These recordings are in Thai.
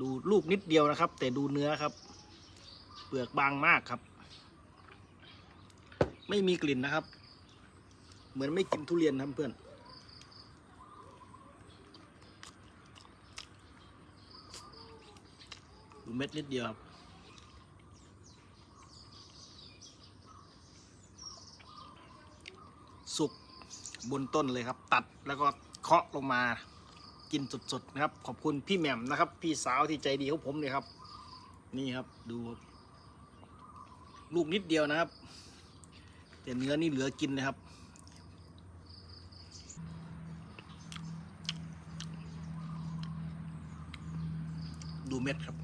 ดูลูกนิดเดียวนะครับ แต่ดูเนื้อครับ เปลือกบางมากครับ ไม่มีกลิ่นนะครับ เหมือนไม่กินทุเรียนครับเพื่อน ดูเม็ดนิดเดียวครับสุกบนต้นเลยครับ ตัดแล้วก็เคาะลงมา กินสดๆนะครับ ขอบคุณพี่แหม่มนะครับ พี่สาวที่ใจดีของผมเลยครับ นี่ครับดูลูกนิดเดียวนะครับ แต่เนื้อนี่เหลือกินนะครับ ดูเม็ดครับ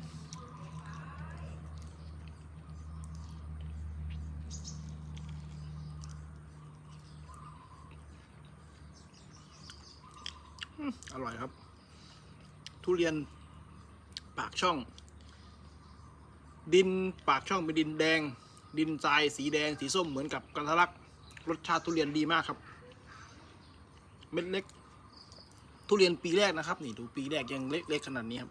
อร่อยครับ ทุเรียนปากช่อง ดินปากช่องเป็นดินแดง ดินทรายสีแดงสีส้มเหมือนกับกันทะลัก รสชาติทุเรียนดีมากครับ เม็ดเล็ก ทุเรียนปีแรกนะครับ นี่ดูปีแรกยังเล็กๆขนาดนี้ครับ